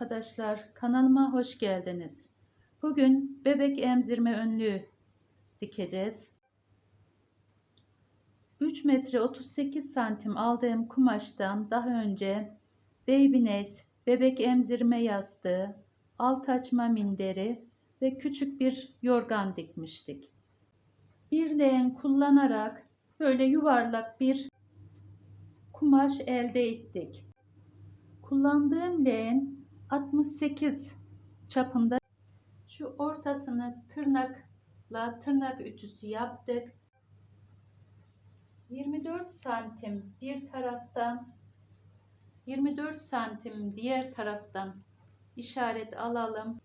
arkadaşlar, kanalıma hoş geldiniz. Bugün bebek emzirme önlüğü dikeceğiz. 3 metre 38 santim aldığım kumaştan daha önce Baby Nest, bebek emzirme yastığı, alt açma minderi ve küçük bir yorgan dikmiştik. Bir leğen kullanarak böyle yuvarlak bir kumaş elde ettik. Kullandığım leğen 68 çapında. Şu ortasını tırnakla tırnak ütüsü yaptık. 24 santim bir taraftan 24 santim diğer taraftan işaret alalım.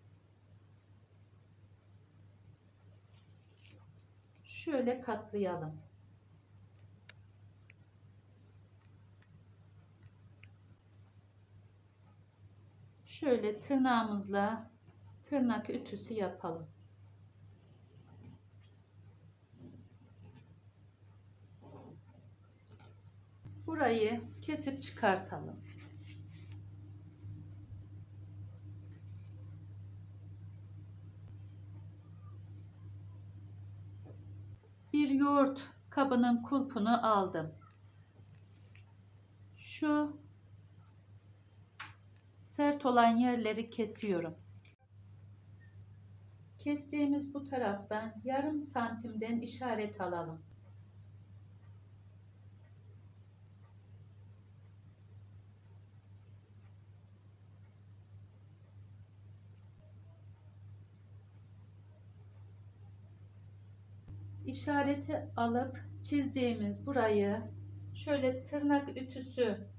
Şöyle katlayalım. Şöyle tırnağımızla tırnak ütüsü yapalım. Burayı kesip çıkartalım. Bir yoğurt kabının kulpunu aldım. Şu sert olan yerleri kesiyorum. Kestiğimiz bu taraftan yarım santimden işaret alalım. İşareti alıp çizdiğimiz burayı şöyle tırnak ütüsü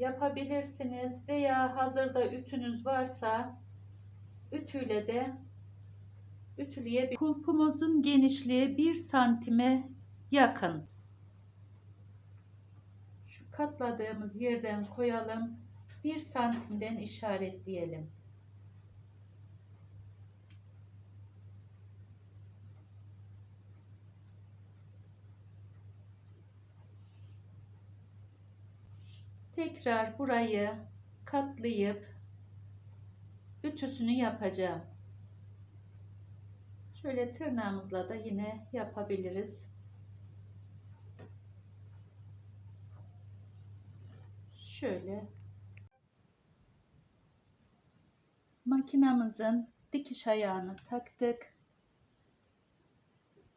yapabilirsiniz veya hazırda ütünüz varsa ütüyle de ütüleyebilirsiniz. Kulpumuzun genişliği 1 santime yakın. Şu katladığımız yerden koyalım. 1 santimden işaretleyelim. Tekrar burayı katlayıp ütüsünü yapacağım. Şöyle tırnağımızla da yine yapabiliriz. Şöyle makinamızın dikiş ayağını taktık.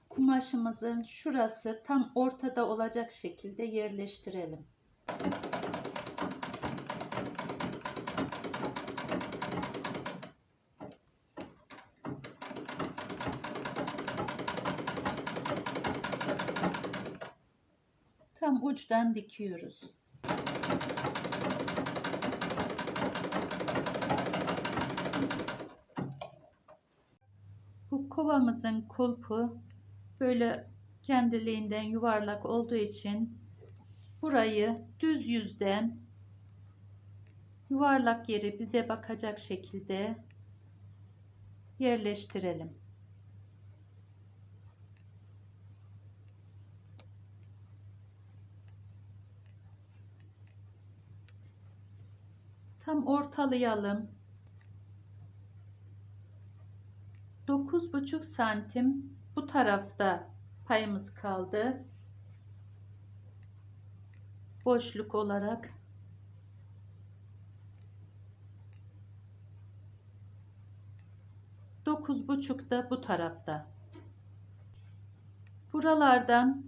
Kumaşımızın şurası tam ortada olacak şekilde yerleştirelim. Tam uçtan dikiyoruz. Bu kovamızın kulpu böyle kendiliğinden yuvarlak olduğu için burayı düz yüzden yuvarlak yeri bize bakacak şekilde yerleştirelim. Tam ortalayalım. 9,5 santim bu tarafta payımız kaldı. Boşluk olarak dokuz buçuk da bu tarafta. Buralardan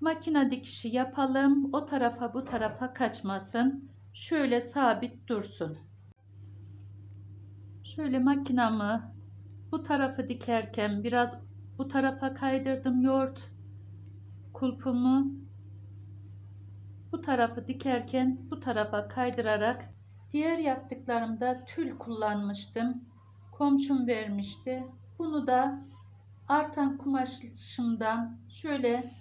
makine dikişi yapalım. O tarafa bu tarafa kaçmasın şöyle sabit dursun. Şöyle makinamı bu tarafı dikerken biraz bu tarafa kaydırdım yoğurt kulpumu bu tarafı dikerken bu tarafa kaydırarak diğer yaptıklarımda tül kullanmıştım. Komşum vermişti. Bunu da artan kumaşımdan şöyle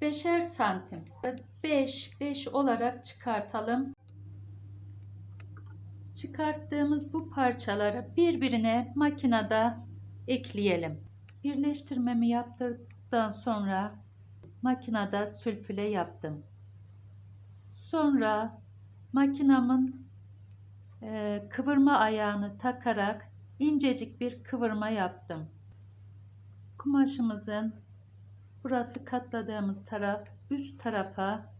beşer santim 5 5 olarak çıkartalım. Çıkarttığımız bu parçaları birbirine makinede ekleyelim. Birleştirmemi yaptıktan sonra makinede sülfüle yaptım. Sonra makinamın e, kıvırma ayağını takarak incecik bir kıvırma yaptım. Kumaşımızın burası katladığımız taraf üst tarafa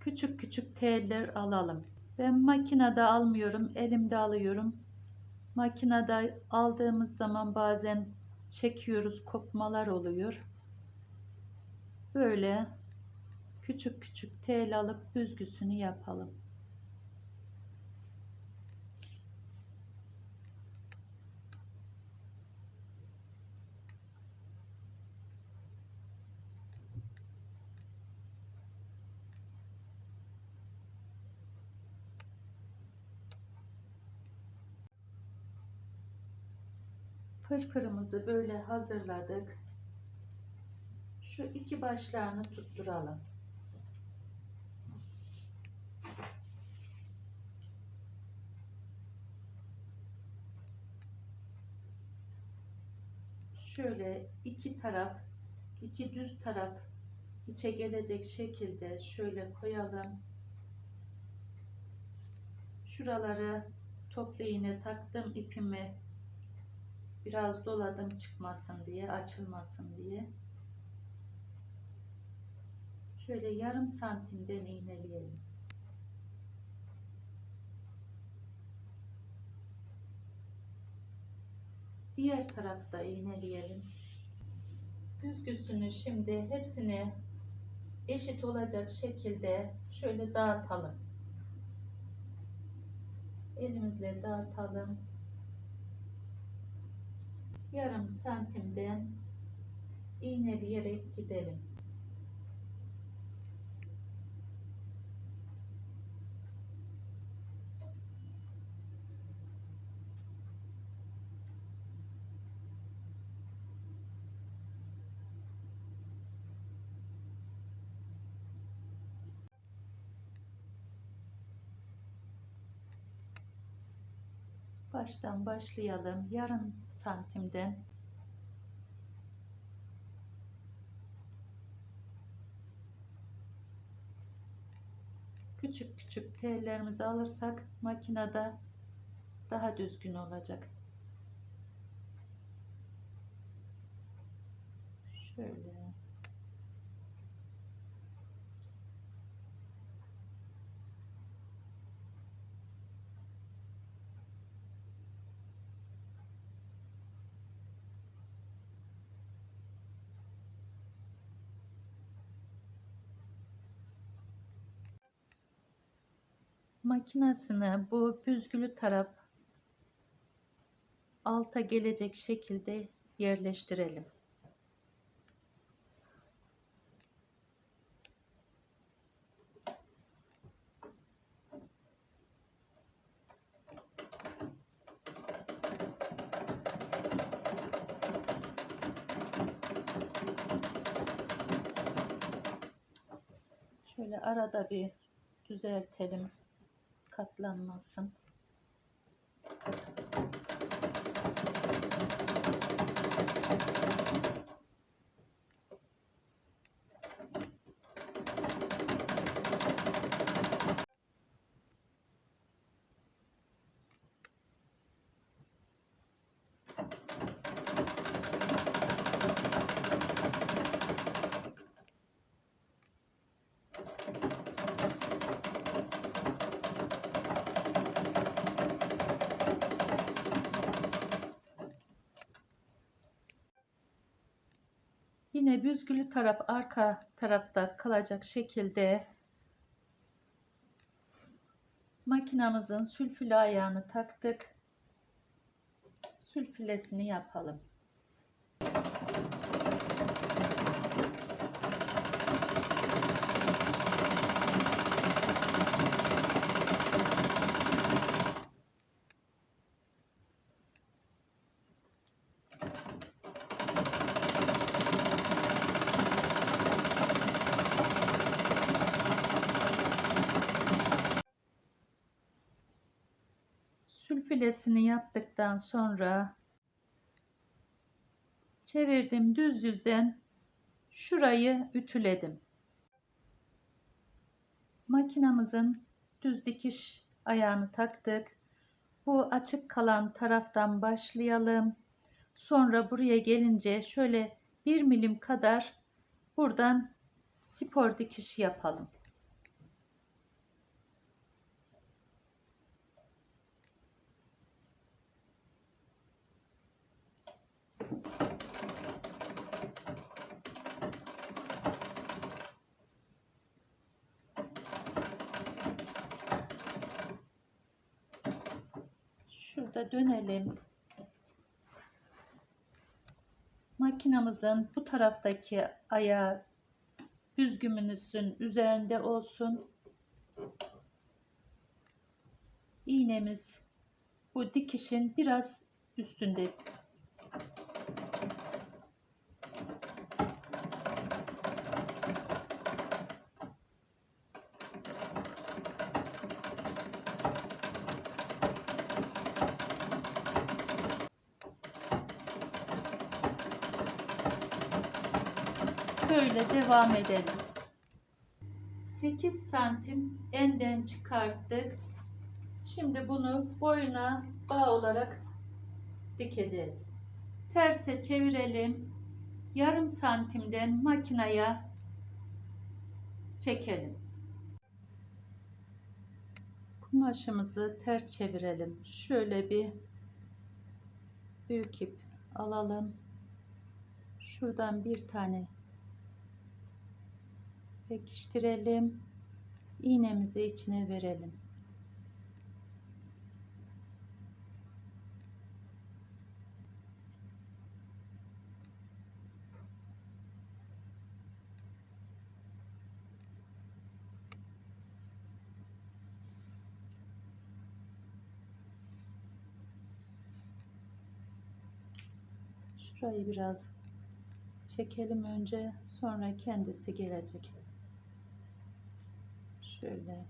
küçük küçük teller alalım. Ben makinede almıyorum, elimde alıyorum. Makinede aldığımız zaman bazen çekiyoruz, kopmalar oluyor. Böyle küçük küçük tel alıp büzgüsünü yapalım. Fırfırımızı böyle hazırladık. Şu iki başlarını tutturalım. Şöyle iki taraf, iki düz taraf içe gelecek şekilde şöyle koyalım. Şuraları toplu iğne taktım ipimi biraz doladım çıkmasın diye açılmasın diye. Şöyle yarım santimden iğneleyelim diğer tarafta iğneleyelim. Büzgüsünü şimdi hepsini eşit olacak şekilde şöyle dağıtalım. Elimizle dağıtalım yarım santimden iğneleyerek gidelim. Baştan başlayalım. Yarım santimden küçük küçük tellerimizi alırsak makinede daha düzgün olacak. Şöyle. Makinesine bu büzgülü taraf alta gelecek şekilde yerleştirelim. Şöyle arada bir düzeltelim katlanmasın. Yine büzgülü taraf arka tarafta kalacak şekilde makinamızın sülfülü ayağını taktık. Sülfülesini yapalım. Sülfülesini yaptıktan sonra çevirdim düz yüzden şurayı ütüledim. Makinamızın düz dikiş ayağını taktık. Bu açık kalan taraftan başlayalım. Sonra buraya gelince şöyle bir milim kadar buradan spor dikiş yapalım. Şurada dönelim. Makinamızın bu taraftaki ayağı büzgümünüzün üzerinde olsun. İğnemiz bu dikişin biraz üstünde. Böyle devam edelim. 8 santim enden çıkarttık. Şimdi bunu boyuna bağ olarak dikeceğiz. Terse çevirelim. Yarım santimden makinaya çekelim. Kumaşımızı ters çevirelim. Şöyle bir büyük ip alalım. Şuradan bir tane pekiştirelim. İğnemizi içine verelim. Şurayı biraz çekelim önce sonra kendisi gelecek. Şöyle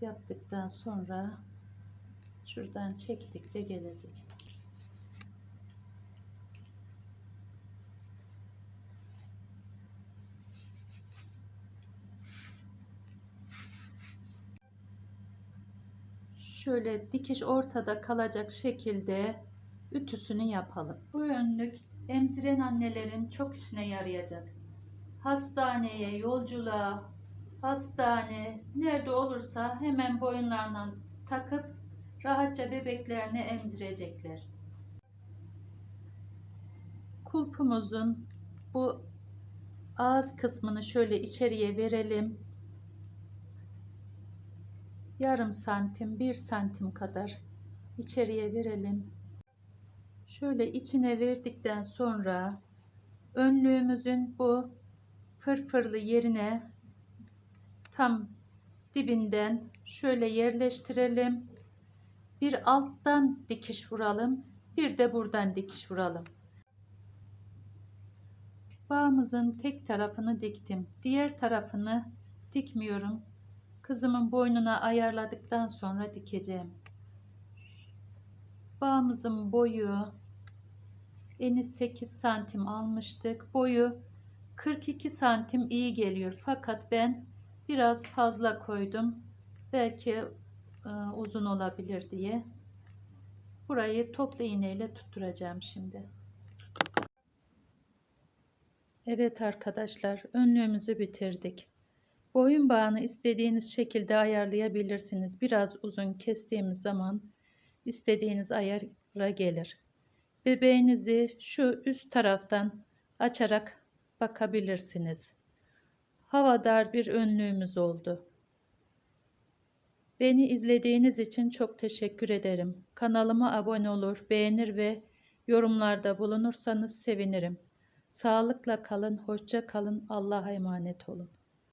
yaptıktan sonra şuradan çektikçe gelecek. Şöyle dikiş ortada kalacak şekilde ütüsünü yapalım. Bu önlük emziren annelerin çok işine yarayacak. Hastaneye, yolculuğa, hastane nerede olursa hemen boyunlarından takıp rahatça bebeklerini emzirecekler. Kulpumuzun bu ağız kısmını şöyle içeriye verelim. Yarım santim, bir santim kadar içeriye verelim. Şöyle içine verdikten sonra önlüğümüzün bu fırfırlı yerine tam dibinden şöyle yerleştirelim. Bir alttan dikiş vuralım. Bir de buradan dikiş vuralım. Bağımızın tek tarafını diktim. Diğer tarafını dikmiyorum. Kızımın boynuna ayarladıktan sonra dikeceğim. Bağımızın boyu eni 8 santim almıştık. Boyu 42 santim iyi geliyor. Fakat ben biraz fazla koydum. Belki e, uzun olabilir diye. Burayı topla iğneyle tutturacağım şimdi. Evet arkadaşlar önlüğümüzü bitirdik. Boyun bağını istediğiniz şekilde ayarlayabilirsiniz. Biraz uzun kestiğimiz zaman istediğiniz ayara gelir. Bebeğinizi şu üst taraftan açarak bakabilirsiniz. Havadar bir önlüğümüz oldu. Beni izlediğiniz için çok teşekkür ederim. Kanalıma abone olur, beğenir ve yorumlarda bulunursanız sevinirim. Sağlıkla kalın, hoşça kalın, Allah'a emanet olun.